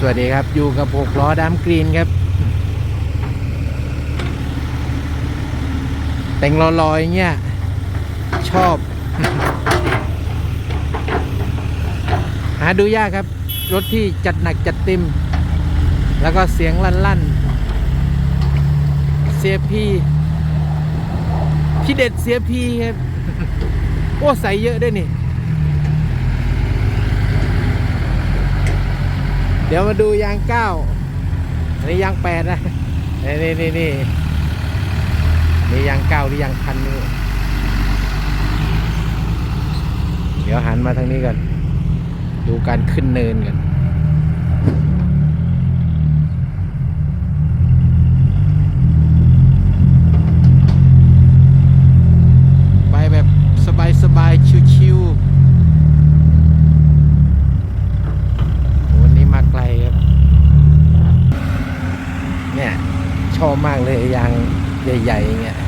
สวัสดีครับ อยู่กับหกล้อดำกรีนครับ แต่งลอยๆอย่างเงี้ย ชอบ หาดูยากครับ รถที่จัดหนักจัดเต็ม แล้วก็เสียงลั่นๆ เสียพีที่เด็ดเสียพีครับ โอ้ใส่เยอะด้วยนี่ เดี๋ยวมาดูยางเก้าอันนี้ยางแปดนะนี่นี่นี่นี่นี่ยางเก้าหรือยางพันนี่เดี๋ยวหันมาทางนี้กัน ดูการขึ้นเนินกัน ชอบมากเลยยางใหญ่ๆอย่างเงี้ย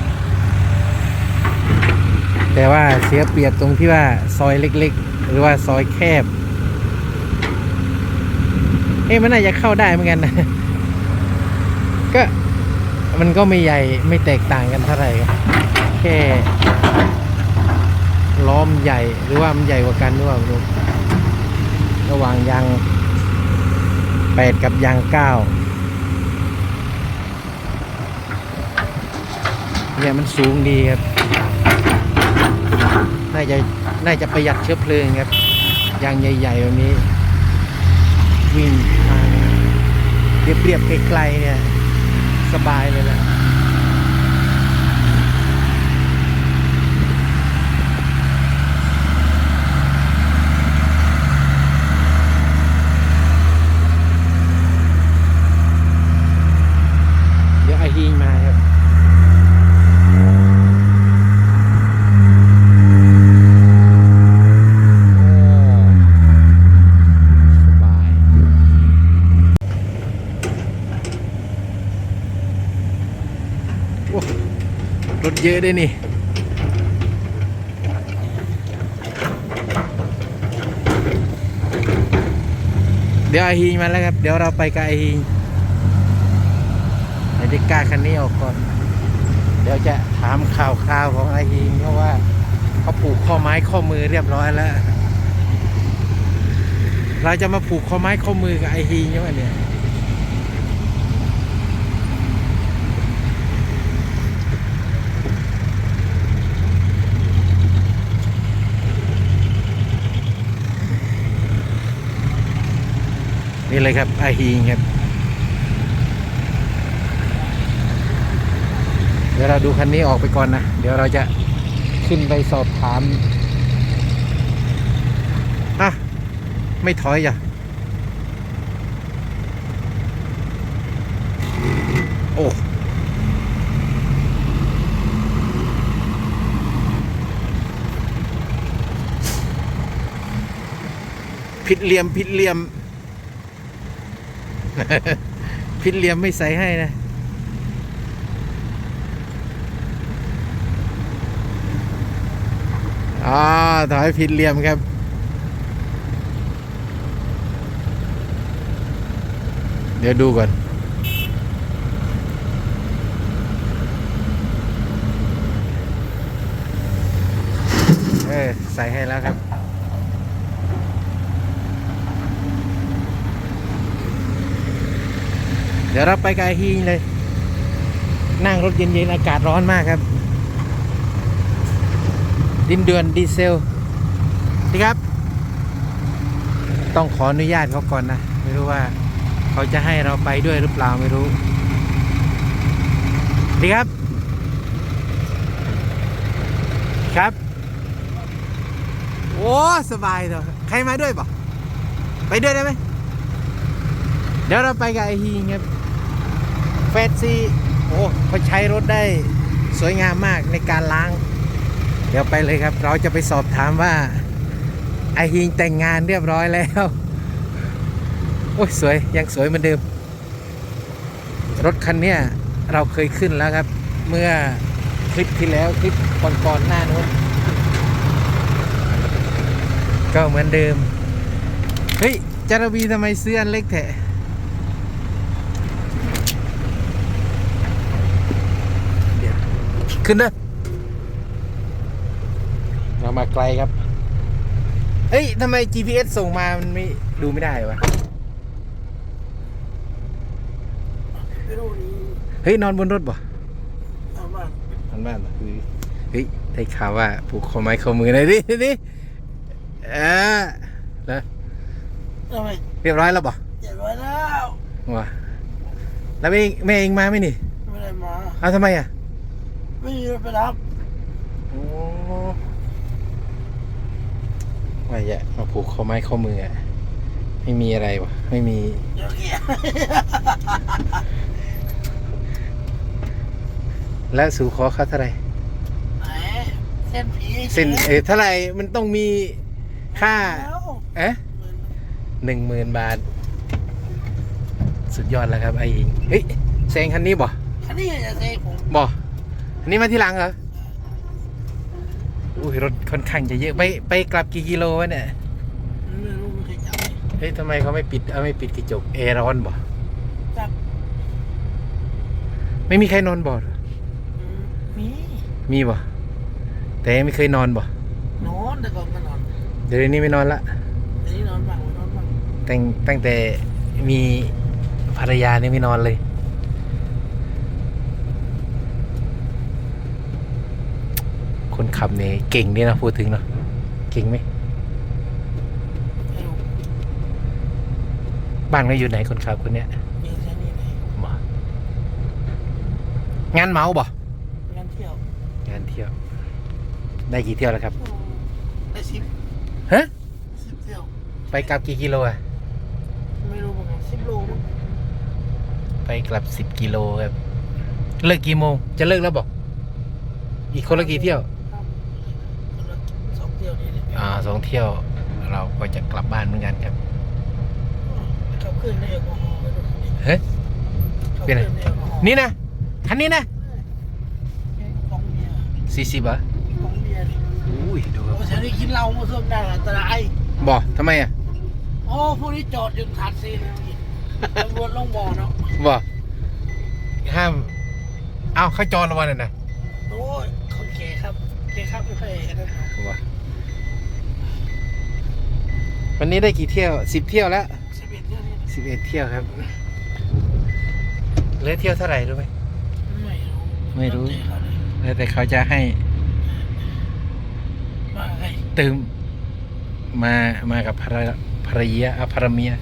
แต่ว่าเสียเปรียบตรงที่ว่าซอยเล็กๆ หรือว่าซอยแคบ เอ้ะมันน่าจะเข้าได้เหมือนกันนะก็มันก็ไม่ใหญ่ไม่แตกต่างกันเท่าไหร่แค่ล้อมใหญ่หรือว่ามันใหญ่กว่ากันหรือเปล่าลูกระหว่างยางแปดกับยางเก้า เนี่ยมันสูงดีครับ น่าจะน่าจะประหยัดเชื้อเพลิงครับยางใหญ่ๆแบบนี้ วิ่งทางเรียบๆไกลๆเนี่ย สบายเลยแหละ เดี๋ยวไอฮีนมาครับ โอ้สบาย โอ้รถ เยอะด้วยนี่เดี๋ยวไอฮีมาแล้วครับ เดี๋ยวเราไปกับไอฮีไอด็กกล้าคันนี้ออกก่อน เดี๋ยวจะถามข่าวคราวของไอฮีเพราะว่าเขาผูกข้อไม้ข้อมือเรียบร้อยแล้ว เราจะมาผูกข้อไม้ข้อมือกับไอฮียังไงเนี่ย นี่เลยครับไอฮีครับ เดี๋ยวเราดูคันนี้ออกไปก่อนนะ เดี๋ยวเราจะขึ้นไปสอบถามอะไม่ถอยจ้ะโอ้ผิดเหลี่ยมผิดเหลี่ยม ผิดเหลี่ยมไม่ใส่ให้นะ อ่า ถอยผิดเหลี่ยมครับเดี๋ยวดูก่อน เออใส่ให้แล้วครับ เดี๋ยวเราไปไกลฮีเลย นั่งรถเย็นๆ อากาศร้อนมากครับ ดินเดือนดีเซลดีครับ ต้องขออนุญาตเขาก่อนนะ ไม่รู้ว่าเขาจะให้เราไปด้วยหรือเปล่าไม่รู้ ดีครับ ครับ โอ้ สบายเถอะใครมาด้วยปะไปด้วยได้ไหมเดี๋ยวเราไปกับไอฮีครับ เฟสซีโอ้เขาใช้รถได้สวยงามมากในการล้าง เดี๋ยวไปเลยครับ เราจะไปสอบถามว่าไอฮิงแต่งงานเรียบร้อยแล้ว โอ้ยสวยยังสวยเหมือนเดิม รถคันนี้เราเคยขึ้นแล้วครับ เมื่อคลิปที่แล้วคลิปก่อนๆหน้านู้นก็เหมือนเดิม เฮ้ยจารวีทำไมซื้อเล็กแท้ ขึ้นนะเรามาไกลครับ เอ้ยทำไม GPS ส่งมา มันไม่ดูไม่ได้วะ ไม่รู้นี่เฮ้ย นอนบนรถบ่ทำบ้านนอนบ้านบ่เฮ้ยเฮ้ยได้ข่าวว่าผูกคอไม้ข้อมือหน่อยดิดิเออแล้วทำไมเรียบร้อยแล้วบ่เจ็บไว้แล้ววะแล้วแม่เองแม่เองมาไหมนี่ ไม่ได้มา เอาทำไมอะ ไม่มีรถไปรับโอ้ว่าแย่มาผูกคอไม้ข้อมืออะไม่มีอะไรวะไม่มี เดี๋ยวเกียร์แล้วสู่ขอเขาเท่าไหร่ไหนเส้นผีเส้นเออเท่าไหร่มันต้องมีค่า แล้วเอ๊ะหนึ่งหมื่นบาท สุดยอดแล้วครับไอ้อิงเฮ้ยแซงคันนี้บ่คันนี้จะเซผมบ่ อันนี้มาที่หลังเหรออุ้ยรถค่อนข้างจะเยอะไปไปกลับกี่กิโลวะเนี่ยไม่รู้ไม่เคยจับเลยเฮ้ยทำไมเขาไม่ปิดเอาไม่ปิดกระจกแอร์ร้อนบ่จับไม่มีใครนอนบ่เหรออืมมีมีบ่แต่ไม่เคยนอนบ่นอนแต่ก่อนก็นอนเดี๋ยวนี้ไม่นอนละเดี๋ยวนี้นอนบ้างไม่นอนบ้างตั้งตั้งแต่มีภรรยาเนี่ยไม่นอนเลย คน ขับเนี่ยเก่งดีนะพูดถึงเนาะเก่งไหมไม่รู้บ้านเขาอยู่ไหนคนขับคนเนี้ยมีแค่นี้เลยบ่งานเมาบ่งานเที่ยวงานเที่ยว ได้กี่เที่ยวแล้วครับอืมได้สิบฮะสิบเที่ยวไปกลับกี่กิโลอะไม่รู้เหมือนกันสิบโลมั้งไปกลับสิบกิโลครับเลิกกี่โมงจะเลิกแล้วบอกอีกคนละกี่เที่ยว ครับคนละสองเที่ยวนี่เลย อ่า สองเที่ยวเราก็จะกลับบ้านเหมือนกันครับขับขึ้นในแอลกอฮอล์ไปด้วยเฮ้ยขับเป็นขึ้ไงนในแอลกอฮอล์นี่นะคันนี้นะของเบียร์สี่สิบอะของเบียร์นี่อุ้ยดูคโอ้รับแถวนี้กินเหล้ามาส้มได้อันตรายบอกทำไมอะโอ้พวกนี้จอดจนขาดซีนเลยเมื่อกี้ตำรวจลงบ่อเนาะบอกห้ามเอาเขาจอระวันน่ะนะโอ้ยคนแก่ครับแก่ครับไม่ค่อยอันนั้นหรอกบอก วันนี้ได้กี่เที่ยวสิบเที่ยวแล้วสิบเอ็ดเที่ยวนี่สิบเอ็ดเที่ยวครับเหลือเที่ยวเท่าไหร่รู้ไหมไม่รู้ไม่รู้แล้วแต่เขาเลยแล้วแต่เขาจะให้มาไงเติมมามากับภรรภรรยาอะภรรเมีย